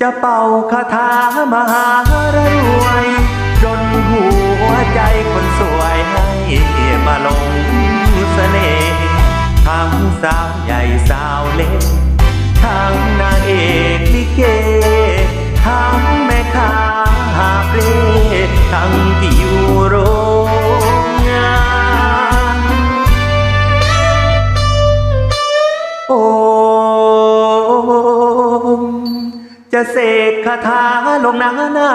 จะเป่าคาถามหารวยจนหัวใจคนสวยให้มาลงเสน่ห์ทั้งสาวใหญ่สาวเล็กทั้งนางเอกลิเกทั้ง จะเสกคาถาลงหน้าหน้า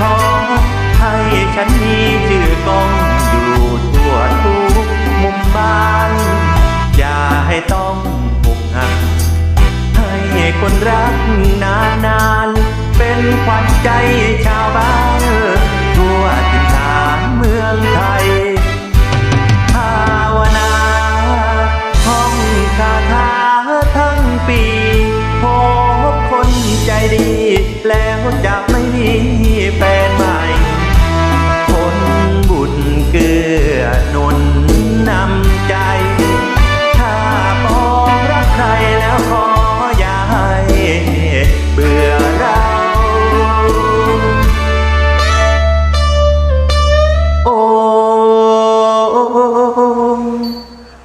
ทองให้ฉันมีชื่อกองอยู่ทั่วทุกมุมบ้าน อย่าให้ต้องผูกหักให้คนรัก ใจดี แล้วจะไม่มีแฟนใหม่ คนบุญเกื้อหนุนนำใจ ถ้าปองรักใครแล้วขออย่าให้เบื่อเรา โอ้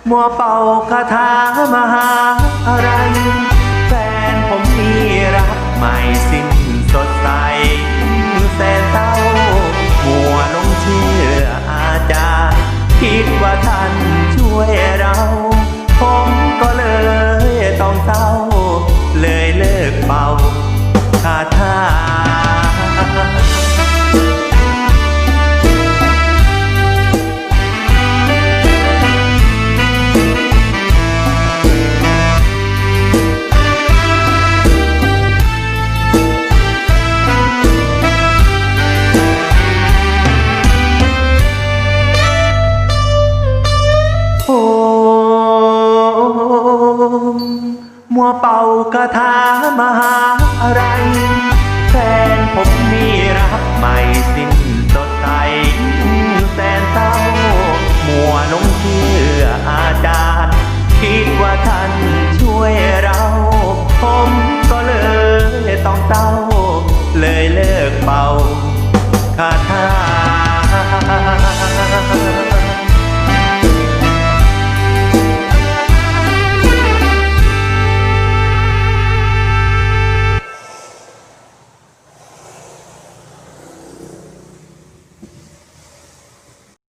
มัวเป่าคาถามหาอะไร เป่าคาถามหาอะไร